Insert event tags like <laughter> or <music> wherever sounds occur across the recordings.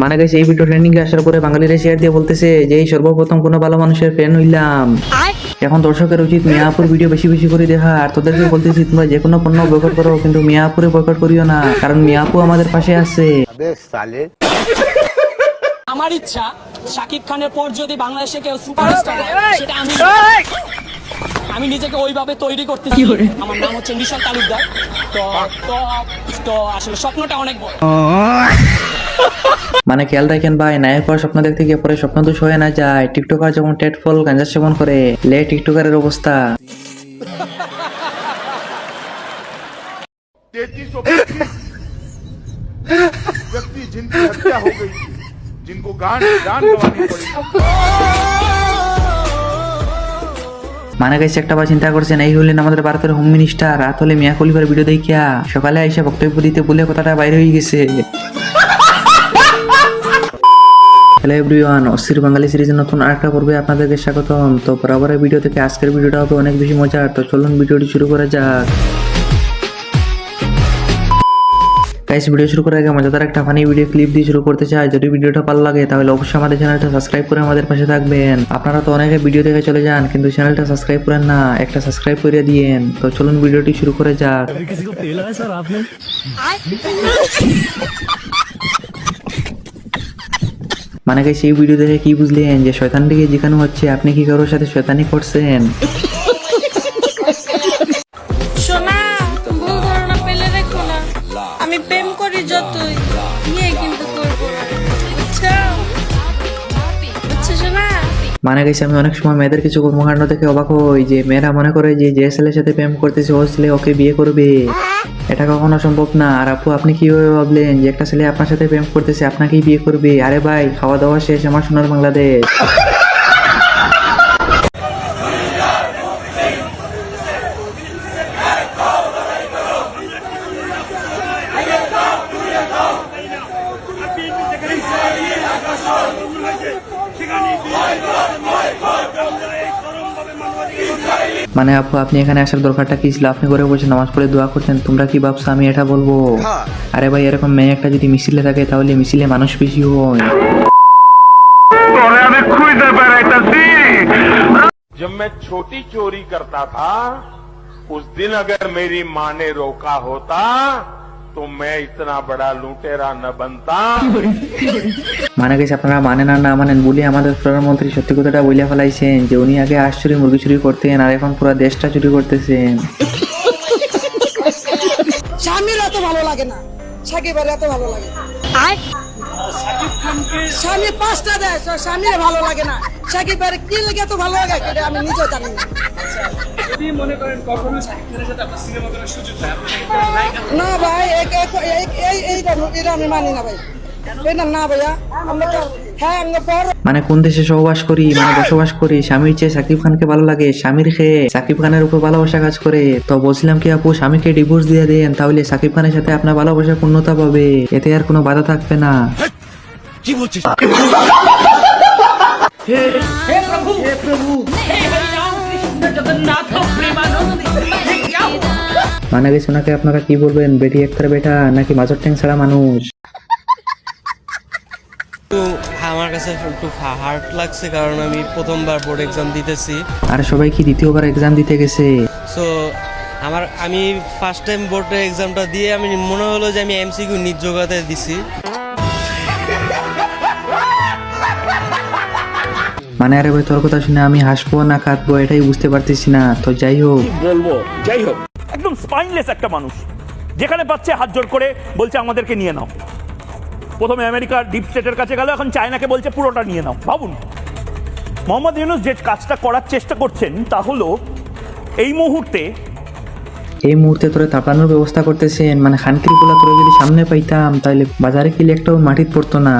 মানে গেছে এই ভিডিও ট্রেন্ডিং আসার পরে বাঙালিরা শেয়ার দিয়ে বলতেছে যে এই সর্বপ্রথম কোনো ভালো মানুষের ফ্যান হইলাম। এখন দর্শকের উচিত মিয়াপুর ভিডিও বেশি বেশি করে দেখা আর তোদেরকে বলতেছি তোমরা যে কোনো পণ্য বয়কট করো কিন্তু মিয়াপুরে বয়কট করিও না। কারণ মিয়াপু আমাদের পাশে আছে। আমার ইচ্ছা শাকিব খানের পর যদি বাংলাদেশে কেউ সুপারস্টার হয় সেটা আমি আমি নিজেকে ওইভাবে তৈরি করতে চাই আমার নাম হচ্ছে নিশান তালুকদার তো তো তো আসলে স্বপ্নটা অনেক <laughs> বড় মানে খেয়াল রাখেন ভাই নায়ক হওয়ার স্বপ্ন দেখতে গিয়ে পরে স্বপ্ন দোষ হয়ে না যায় টিকটকার যখন টেট ফল গাঁজা সেবন করে লে টিকটকারের অবস্থা तैतीस सौ पच्चीस व्यक्ति जिनकी हत्या हो गई थी जिनको गान जान गंवानी पड़ी মানে গেছে একটা বার চিন্তা করছেন, এই হলেন আমাদের ভারতের হোম মিনিস্টার রাত হলে মিয়া খলিফার ভিডিও দেখিয়া সকালে আইসা বক্তব্য দিতে বলে কথাটা বাইরে হয়ে গেছে। হ্যালো এভরিওয়ান অস্থির বাঙালি সিরিজের নতুন আরেকটা পর্বে আপনাদেরকে স্বাগতম। তো বরাবরের ভিডিও থেকে আজকের ভিডিওটা হবে অনেক বেশি মজার। তো চলুন ভিডিওটি শুরু করা যাক। গাইস ভিডিও শুরু করার আগে মজাদার একটা ফানি ভিডিও ক্লিপ দিয়ে শুরু করতে চাই যদি ভিডিওটা ভালো লাগে তাহলে অবশ্যই আমাদের চ্যানেলটা সাবস্ক্রাইব করে আমাদের পাশে থাকবেন। আপনারা তো অনেকে ভিডিও দেখে চলে যান কিন্তু চ্যানেলটা সাবস্ক্রাইব করেন না একটা সাবস্ক্রাইব করে দিয়েন। তো চলুন ভিডিওটি শুরু করে যাক। মানে এই ভিডিও দেখে কি বুঝলেন যে শয়তানটিকে যেখানে হচ্ছে আপনি কি কারোর সাথে শয়তানি করছেন? মানে গেছে। আমি অনেক সময় মেয়েদের কিছু কর্মকাণ্ড দেখে অবাক হই যে মেয়েরা মনে করে যে যে ছেলের সাথে প্রেম করতেছে ও ছেলে ওকে বিয়ে করবে। এটা কখনো সম্ভব না। আর আপু, আপনি কীভাবে ভাবলেন যে একটা ছেলে আপনার সাথে প্রেম করতেছে, আপনাকেই বিয়ে করবে? আরে ভাই খাওয়া দাওয়া শেষ, আমার সোনার বাংলাদেশ। মানে আপু আপনি এখানে আসার দরকারটা কি ছিল আপনি করে বসে নামাজ পড়ে দোয়া করতেন তোমরা কি ভাবছো আমি এটা বলবো আরে ভাই এরকম মেয়ে একটা যদি মিছিলে থাকে তাহলে মিছিলে মানুষ বেশি হয় जब मैं छोटी चोरी करता था उस दिन अगर मेरी माँ ने रोका होता तो मैं इतना बड़ा लुटेरा न बनता মানে গেছে আপনারা মানেন আর না মানেন বলে আমাদের প্রধানমন্ত্রী সত্যি কথাটা বইলে ফেলাইছেন যে উনি আগে আশ চুরি মুরগি চুরি করতেন আর এখন পুরো দেশটা চুরি করতেছেন স্বামীর এত ভালো লাগে না সাকিবের এত ভালো লাগে স্বামী পাঁচটা দেয় so স্বামীর ভালো লাগে না সাকিবের কি লাগে এত ভালো লাগে এটা আমি নিজেও জানি না না ভাই এক- এক- এই- এই- এইটা এটা আমি মানি না ভাই। এটা না ভাইয়া আমরা তো হ্যাঁ মানে কোন দেশে সহবাস করি মানে বসবাস করি স্বামীর চেয়ে সাকিব খানকে ভালো লাগে স্বামীর খেয়ে সাকিব খানের উপর ভালোবাসা কাজ করে। তো বলছিলাম কি আপু স্বামীকে ডিভোর্স দিয়ে দেন তাহলে সাকিব খানের সাথে আপনার ভালোবাসা পূর্ণতা পাবে। এতে আর কোনো বাধা থাকবে না। মানে গেছে ওনাকে আপনারা কি বলবেন বেটি একটার বেটা নাকি মাজর ট্যাং ছাড়া মানুষ? আমার কাছে একটু হার্ড লাগছে কারণ আমি প্রথমবার বোর্ড এক্সাম দিতেছি। আর সবাই কি দ্বিতীয়বার এক্সাম দিতে গেছে? সো আমার আমি ফার্স্ট টাইম বোর্ডের এক্সামটা দিয়ে আমি মনে হলো যে আমি এমসিকিউ নিজ জোগাতে দিছি। মানে আরে ভাই তোর কথা শুনে আমি হাসবো না কাঁদবো এটাই বুঝতে পারতেছি না। তো যাই হোক। বলব? যাই হোক। একদম স্পাইনলেস একটা মানুষ। যেখানে পাচ্ছে হাত জোর করে বলছে আমাদেরকে নিয়ে নাও। প্রথমে আমেরিকার ডিপ স্টেটের কাছে গেল এখন চায়নাকে বলছে পুরোটা নিয়ে নাও। ভাবুন। মোহাম্মদ ইউনুস যে কাজটা করার চেষ্টা করছেন তা হলো এই মুহূর্তে এই মুহূর্তে তোরে তাপানোর ব্যবস্থা করতেছেন মানে খানকির পোলা তোরে যদি সামনে পাইতাম তাহলে বাজারে কিলে একটাও মাটিত পড়তো না?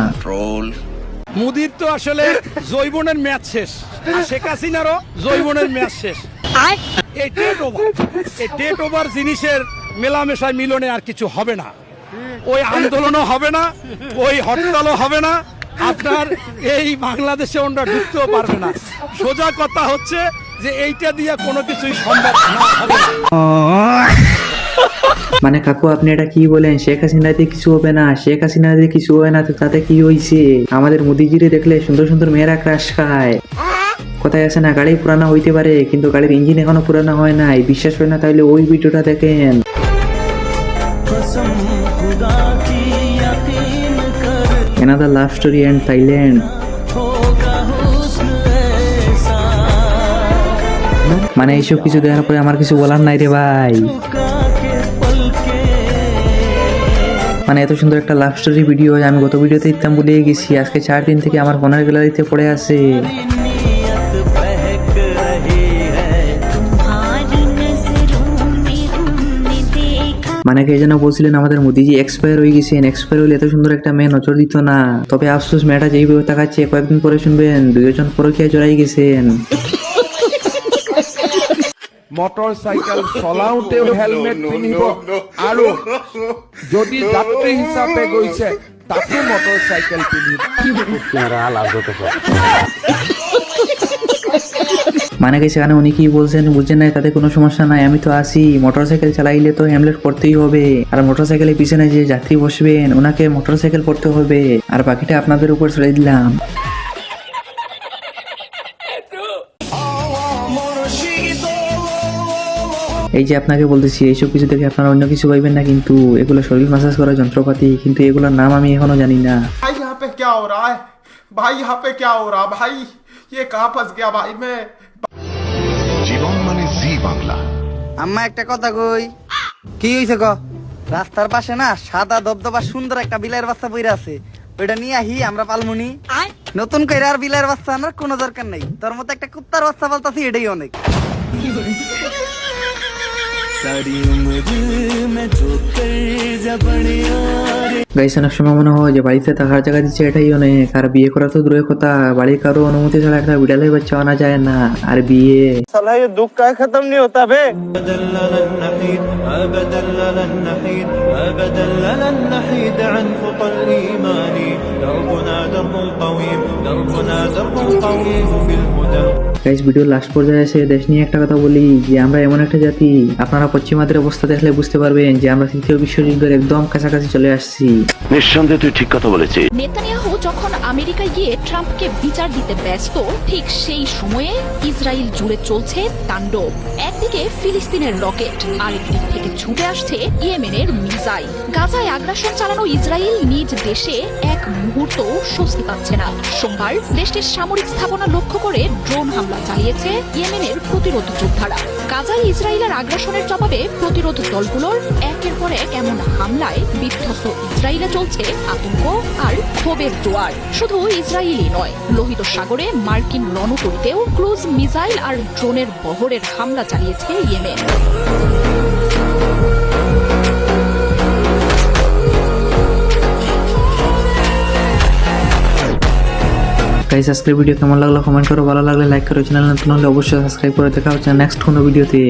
মুদির তো আসলে জৈবনের ম্যাচ শেষ আর শেখ হাসিনারও জৈবনের ম্যাচ শেষ। এই টেট ওভার এই টেট ওভার জিনিসের মেলামেশায় মিলনে আর কিছু হবে না। ওই আন্দোলনও হবে না, ওই হরতালও হবে না। আপনার এই বাংলাদেশে ওনরা ঢুকতেও পারবে না। সোজা কথা হচ্ছে যে এইটা দিয়ে কোনো কিছুই সম্ভব না হবে মানে কাকু, আপনি এটা কি বলেন? শেখ হাসিনা দিয়ে কিছু হবে না? শেখ হাসিনা দিয়ে কিছু হবে না? তো তাতে কি হয়েছে আমাদের মোদিজিরে দেখলে সুন্দর সুন্দর মেয়েরা ক্রাশ খায়। কোথায় আছে না, গাড়ি পুরানো হইতে পারে, কিন্তু গাড়ির ইঞ্জিন এখনও পুরানো হয় নাই। বিশ্বাস হয় না তাহলে ওই ভিডিওটা দেখেন। Another love story and Thailand মানে এইসব কিছু দেখার পরে আমার কিছু বলার নাই রে ভাই। মানে এত সুন্দর একটা লাভ স্টোরি ভিডিও আমি গত ভিডিওতে দিতাম ভুলে গেছি, আজকে চার দিন থেকে আমার ফোনের গ্যালারিতে পড়ে আছে। মানে কে যেন বলছিলেন আমাদের মোদিজি এক্সপায়ার হয়ে গেছেন এক্সপায়ার হলে এত সুন্দর একটা মেয়ে নজর দিত না। তবে আফসোস মেয়েটা যেইভাবে তাকাচ্ছে কয়েকদিন পরে শুনবেন দুইজন পরকীয়া জড়াই গেছেন। মটৰ চাইকেল চলাওঁতেও হেলমেট পিন্ধিব আৰু যদি যাত্ৰী হিচাপে গৈছে তাতো মটৰ চাইকেল পিন্ধিব মানে কি সেখানে উনি কি বলছেন বুঝেন নাই তাতে কোনো সমস্যা নাই, আমি তো আসি মোটরসাইকেল চালাইলে তো হ্যামলেট পড়তেই হবে, আর মোটর সাইকেলের পিছনে যে যাত্রী বসবেন ওনাকে মোটর সাইকেল পড়তে হবে, আর বাকিটা আপনাদের উপর ছেড়ে দিলাম। এই যে আপনাকে বলতেছি, এইসব কিছু থেকে আপনারা অন্য কিছু পাইবেন না, কিন্তু এগুলো শরীর মাসাজ করার যন্ত্রপাতি, কিন্তু এগুলোর নাম আমি এখনও জানি না। ভাই ইহা ভাই ইহা পে ক্যা ভাই। ये कहाँ फंस गया भाई मैं জীবন মানে জি বাংলা আম্মা একটা কথা কই কি হইছে ক রাস্তার পাশে না সাদা দবদবা সুন্দর একটা বিলাইয়ের বাচ্চা পইরা আছে ওইটা নিয়ে আহি আমরা পালমুনি নতুন কইরা আর বিলাইয়ের বাচ্চা আনার কোনো দরকার নাই তোর মতো একটা কুত্তার বাচ্চা পালতাছি এটাই অনেক <laughs> গাইস অনেক সময় মনে হয় যে বাড়িতে থাকার জায়গা দিচ্ছে এটাই অনেক আর বিয়ে করা তো দূরের কথা বাড়ির কারো অনুমতি ছাড়া একটা বিড়ালের বাচ্চা আনা যায় না আর বিয়ে সালা ये दुख का खत्म नहीं होता बे গাইস ভিডিও লাস্ট পর্যায়ে এসে দেশ নিয়ে একটা কথা বলি যে আমরা এমন একটা জাতি আপনারা পশ্চিমাদের অবস্থা দেখলে বুঝতে পারবেন যে আমরা তৃতীয় বিশ্বযুদ্ধের একদম কাছাকাছি চলে আসছি। নিঃসন্দেহে তুই ঠিক কথা বলেছিস। নেতানিয়াহু যখন আমেরিকায় গিয়ে ট্রাম্পকে বিচার দিতে ব্যস্ত, ঠিক সেই সময়ে ইসরায়েল জুড়ে চলছে তাণ্ডব। একদিকে ফিলিস্তিনের রকেট আরেক দিক থেকে ছুটে আসছে ইয়েমেনের মিসাইল। গাজায় আগ্রাসন চালানো ইসরায়েল নিজ দেশে এক মুহূর্ত স্বস্তি পাচ্ছে না। সোমবার দেশটির সামরিক স্থাপনা লক্ষ্য করে ড্রোন হামলা চালিয়েছে ইয়েমেনের প্রতিরোধ যোদ্ধারা। গাজায় ইসরায়েলের আগ্রাসনের জবাবে প্রতিরোধ দলগুলোর একের পর এক এমন হামলায় বিধ্বস্ত ইসরায়েলে চলছে আতঙ্ক আর ক্ষোভের জোয়ার শুধু ইসরায়েলই নয়, লোহিত সাগরে মার্কিন রণতরিতেও ক্রুজ মিসাইল আর ড্রোনের বহরের হামলা চালিয়েছে ইয়েমেন। গাইস আজকের ভিডিও কেমন লাগল? কমেন্ট করো, ভালো লাগলে লাইক করো চ্যানেল নতুন হলে অবশ্যই সাবস্ক্রাইব করে দেখা হচ্ছে নেক্সট কোনো ভিডিওতে